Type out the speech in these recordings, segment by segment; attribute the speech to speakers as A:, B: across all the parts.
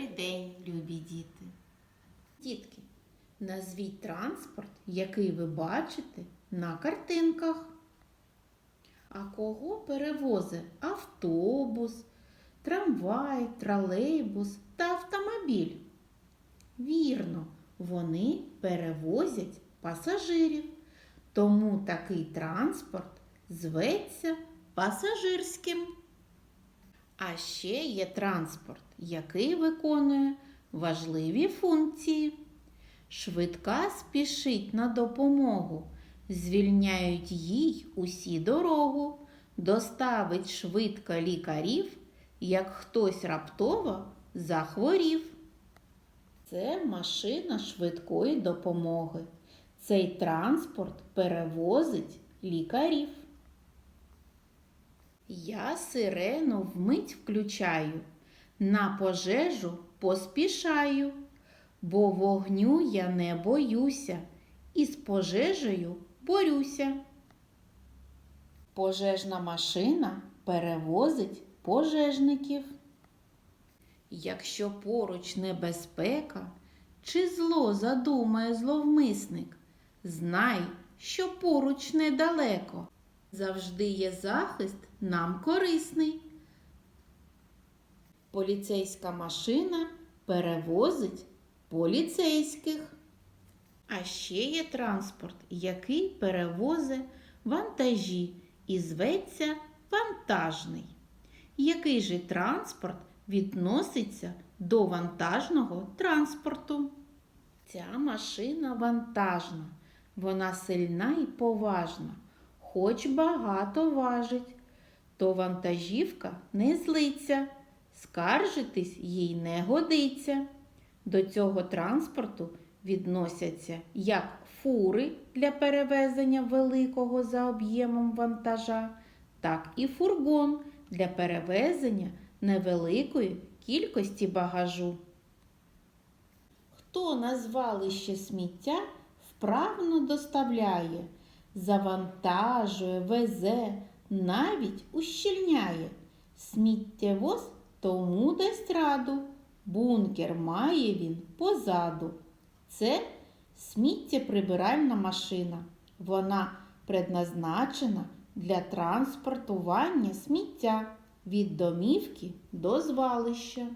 A: Добрий день, любі діти. Дітки, назвіть транспорт, який ви бачите на картинках. А кого перевозить автобус, трамвай, тролейбус та автомобіль? Вірно, вони перевозять пасажирів, тому такий транспорт зветься пасажирським. А ще є транспорт, який виконує важливі функції. Швидка спішить на допомогу, звільняють їй усі дорогу, доставить швидко лікарів, як хтось раптово захворів. Це машина швидкої допомоги. Цей транспорт перевозить лікарів. Я сирену вмить включаю, на пожежу поспішаю, бо вогню я не боюся і з пожежею борюся. Пожежна машина перевозить пожежників. Якщо поруч небезпека чи зло задумає зловмисник, знай, що поруч недалеко. Завжди є захист нам корисний. Поліцейська машина перевозить поліцейських. А ще є транспорт, який перевозить вантажі і зветься вантажний. Який же транспорт відноситься до вантажного транспорту? Ця машина вантажна, вона сильна і поважна хоч багато важить, то вантажівка не злиться, скаржитись їй не годиться. До цього транспорту відносяться як фури для перевезення великого за об'ємом вантажа, так і фургон для перевезення невеликої кількості багажу. Хто на звалище сміття вправно доставляє? Завантажує, везе, навіть ущільняє. Сміттєвоз тому дасть раду, бункер має він позаду. Це сміттєприбиральна машина. Вона предназначена для транспортування сміття від домівки до звалища.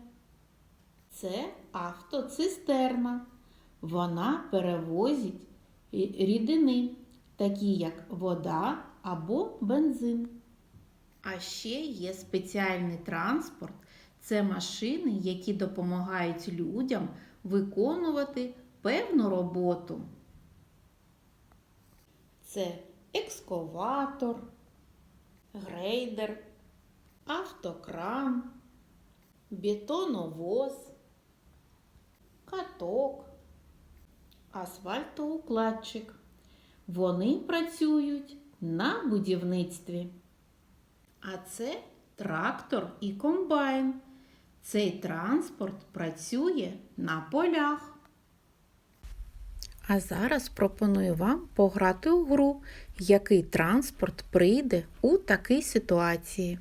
A: Це автоцистерна. Вона перевозить рідини такі як вода або бензин. А ще є спеціальний транспорт це машини, які допомагають людям виконувати певну роботу. Це екскаватор, грейдер, автокран, бетоновоз, каток, асфальтоукладчик. Вони працюють на будівництві. А це трактор і комбайн. Цей транспорт працює на полях. А зараз пропоную вам пограти у гру, який транспорт прийде у такій ситуації.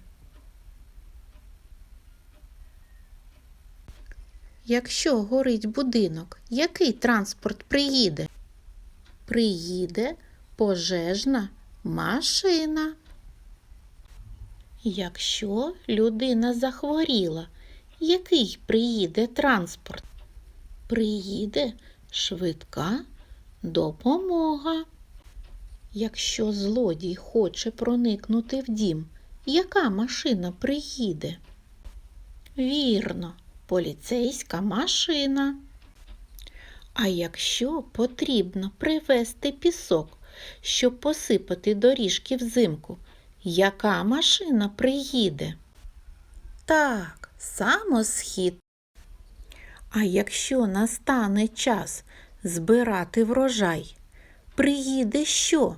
A: Якщо горить будинок, який транспорт приїде? Приїде пожежна машина. Якщо людина захворіла, який приїде транспорт? Приїде швидка допомога. Якщо злодій хоче проникнути в дім, яка машина приїде? Вірно, поліцейська машина. А якщо потрібно привезти пісок, щоб посипати доріжки взимку, яка машина приїде? Так, самосхід. А якщо настане час збирати врожай, приїде що?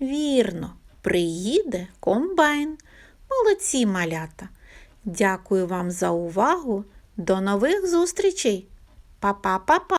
A: Вірно, приїде комбайн. Молодці малята. Дякую вам за увагу. До нових зустрічей. Па-па-па-па.